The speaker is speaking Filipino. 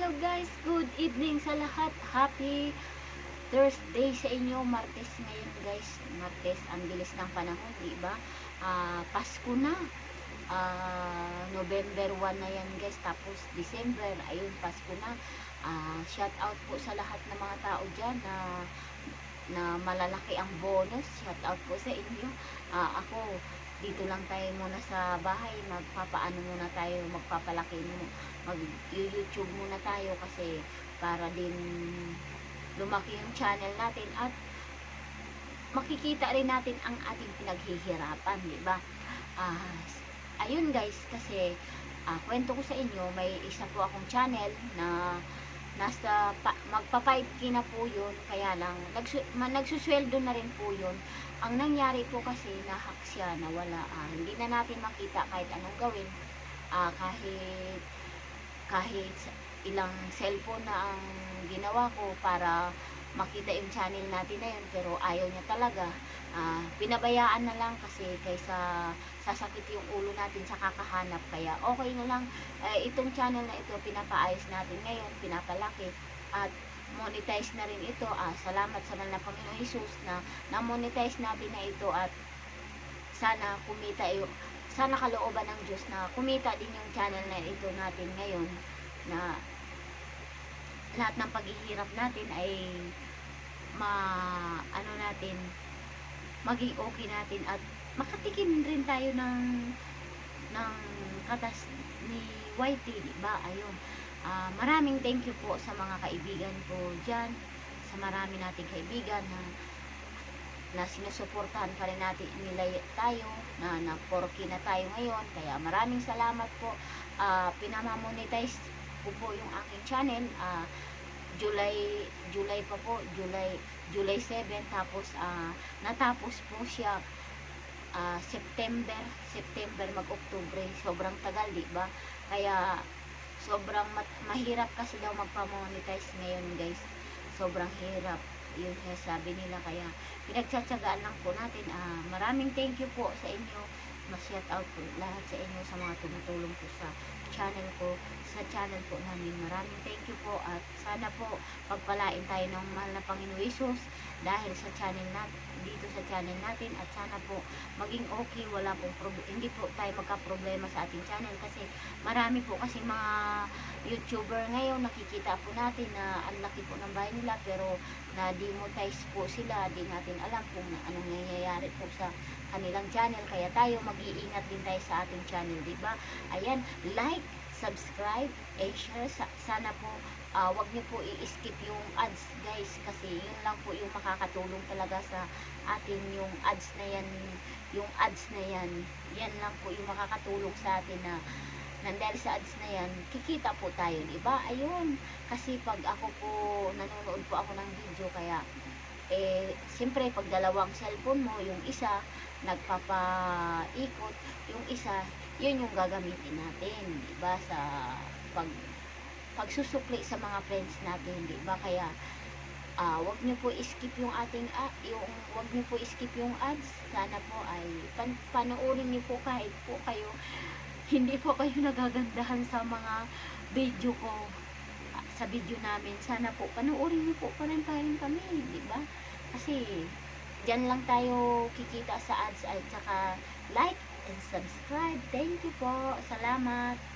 Hello guys, good evening sa lahat. Happy Thursday sa inyo. Martes ngayon guys. Martes, ang bilis ng panahon, di ba? Ah, Pasko na. Ah, November 1 na yan guys. Tapos December, ayun, Pasko na. Ah, shout out po sa lahat ng mga tao dyan na na malalaki ang bonus. Shout out po sa inyo. Ah, ako, dito lang tayo muna sa bahay. Magpapaano muna tayo, magpapalaki mo mag-YouTube muna tayo kasi para din lumaki yung channel natin at makikita rin natin ang ating pinaghihirapan, di ba? Ah, ayun guys, kasi ah, kwento ko sa inyo, may isa po akong channel na nasa pa, magpa 5k na po yun, kaya lang nagsu, nagsusweldo na rin po yun. Ang nangyari po kasi nahack siya, nawala. Ah, hindi na natin makita kahit anong gawin. Ah, kahit kahit ilang cellphone na ang ginawa ko para makita yung channel natin na yun pero ayaw niya talaga. Ah, pinabayaan na lang kasi kaysa sasakit yung ulo natin sa kakahanap. Kaya okay na lang. Eh, itong channel na ito pinapaayos natin ngayon pinapalaki. At monetize na rin ito. Ah, salamat sa mga Panginoon Jesus na na-monetize natin na ito at sana kumita yung sana kalooban ng Diyos na kumita din yung channel na ito natin ngayon na lahat ng paghihirap natin ay ma ano natin maging okay natin at makatikim rin tayo ng ng katas ni Whitey, di ba? Ayun. Ah, maraming thank you po sa mga kaibigan ko diyan, sa marami nating kaibigan na na sinusuportahan pa rin natin nila tayo, na na 4K na tayo ngayon. Kaya maraming salamat po. Ah, pinamamonetize ko po yung aking channel. Ah, July July pa po, July July 7 tapos ah, natapos po siya ah, September, September mag-Oktubre. Sobrang tagal, di ba? Kaya sobrang mahirap kasi daw magpa-monetize ngayon, guys. Sobrang hirap. Yun yung sabi nila kaya pinagtsatsagaan lang po natin. Ah, maraming thank you po sa inyo. Ma-shout out po lahat sa inyo sa mga tumutulong po sa channel ko, sa channel po namin. Maraming thank you po at sana po pagpalain tayo ng mahal na Panginoon Jesus dahil sa channel natin, dito sa channel natin at sana po maging okay, wala pong prob- hindi po tayo magka-problema sa ating channel kasi marami po kasi mga YouTuber ngayon nakikita po natin na ang laki po ng bahay nila pero na-demonetize po sila, di natin alam kung anong nangyayari po sa kanilang channel kaya tayo mag-iingat din tayo sa ating channel, di ba? Ayan, like, subscribe, and share. Sa- sana po ah, wag niyo po i-skip yung ads guys kasi yun lang po yung makakatulong talaga sa atin yung ads na yan yung ads na yan yan lang po yung makakatulong sa atin na na dahil sa ads na yan kikita po tayo di ba ayun kasi pag ako po nanonood po ako ng video kaya eh siyempre pag dalawang cellphone mo yung isa nagpapaikot yung isa yun yung gagamitin natin di ba sa pag pagsusukli sa mga friends natin, di ba? Kaya ah wag niyo po i-skip yung ating ah, yung wag niyo po i-skip yung ads. Sana po ay pan, panoorin niyo po kahit po kayo hindi po kayo nagagandahan sa mga video ko sa video namin. Sana po panoorin niyo po pa rin pa rin kami, di ba? Kasi diyan lang tayo kikita sa ads at saka like and subscribe. Thank you po. Salamat.